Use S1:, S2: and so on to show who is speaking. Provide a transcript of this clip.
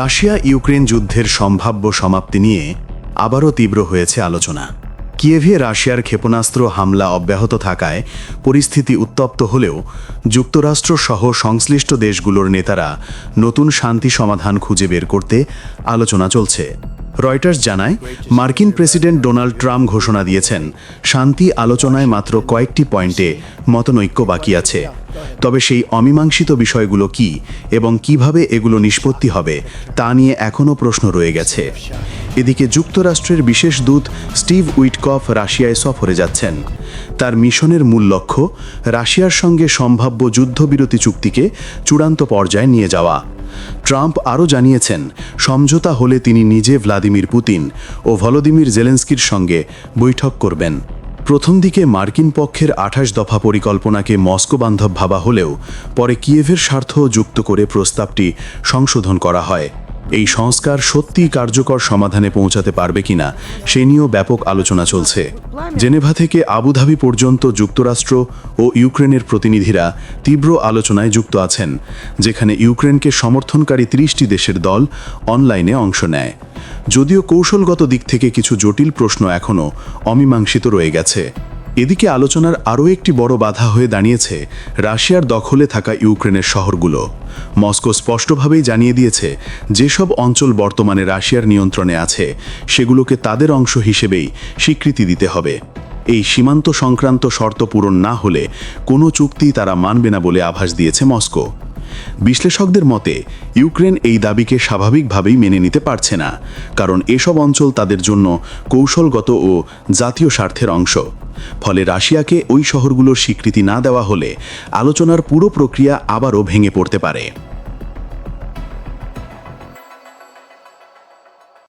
S1: Russia Ukraine যুদ্ধের সম্ভাব্য সমাপ্তি নিয়ে আবারও তীব্র হয়েছে আলোচনা। কিয়েভে রাশিয়ার ক্ষেপণাস্ত্র হামলা অব্যাহত থাকায় পরিস্থিতি উত্তপ্ত হলেও যুক্তরাষ্ট্র সহ সংশ্লিষ্ট দেশগুলোর নেতারা নতুন শান্তি সমাধান খুঁজে বের করতে আলোচনা চলছে। রয়টার্স জানায়, মার্কিন প্রেসিডেন্ট ডোনাল্ড ট্রাম্প ঘোষণা দিয়েছেন, শান্তি আলোচনায় মাত্র কয়েকটি পয়েন্টে মতনৈক্য বাকি আছে। তবে সেই অমীমাংসিত বিষয়গুলো কি এবং কীভাবে এগুলো নিষ্পত্তি হবে, তা নিয়ে এখনও প্রশ্ন রয়ে গেছে। এদিকে যুক্তরাষ্ট্রের বিশেষ দূত স্টিভ উইটকফ রাশিয়ায় সফরে যাচ্ছেন। তার মিশনের মূল লক্ষ্য, রাশিয়ার সঙ্গে সম্ভাব্য যুদ্ধবিরতি চুক্তিকে চূড়ান্ত পর্যায়ে নিয়ে যাওয়া। ট্রাম্প আরও জানিয়েছেন, সমঝোতা হলে তিনি নিজে ভ্লাদিমির পুতিন ও ভলোদিমির জেলেন্সকির সঙ্গে বৈঠক করবেন। প্রথম দিকে মার্কিন পক্ষের আঠাশ দফা পরিকল্পনাকে মস্কো বান্ধব ভাবা হলেও পরে কিয়েভের স্বার্থ যুক্ত করে প্রস্তাবটি সংশোধন করা হয়। এই সংস্কার সত্যিই কার্যকর সমাধানে পৌঁছাতে পারবে কিনা, সে নিয়েও ব্যাপক আলোচনা চলছে। জেনেভা থেকে আবুধাবি পর্যন্ত যুক্তরাষ্ট্র ও ইউক্রেনের প্রতিনিধিরা তীব্র আলোচনায় যুক্ত আছেন, যেখানে ইউক্রেনকে সমর্থনকারী ত্রিশটি দেশের দল অনলাইনে অংশ নেয়। যদিও কৌশলগত দিক থেকে কিছু জটিল প্রশ্ন এখনও অমীমাংসিত রয়ে গেছে। এদিকে আলোচনার আরও একটি বড় বাধা হয়ে দাঁড়িয়েছে রাশিয়ার দখলে থাকা ইউক্রেনের শহরগুলো। মস্কো স্পষ্টভাবেই জানিয়ে দিয়েছে, যেসব অঞ্চল বর্তমানে রাশিয়ার নিয়ন্ত্রণে আছে, সেগুলোকে তাদের অংশ হিসেবেই স্বীকৃতি দিতে হবে। এই সীমান্ত সংক্রান্ত শর্ত পূরণ না হলে কোনো চুক্তি তারা মানবে না বলে আভাস দিয়েছে মস্কো। বিশ্লেষকদের মতে, ইউক্রেন এই দাবিকে স্বাভাবিকভাবেই মেনে নিতে পারছে না, কারণ এসব অঞ্চল তাদের জন্য কৌশলগত ও জাতীয় স্বার্থের অংশ। ফলে রাশিয়াকে ওই শহরগুলোর স্বীকৃতি না দেওয়া হলে আলোচনার পুরো প্রক্রিয়া আবারও ভেঙে পড়তে পারে।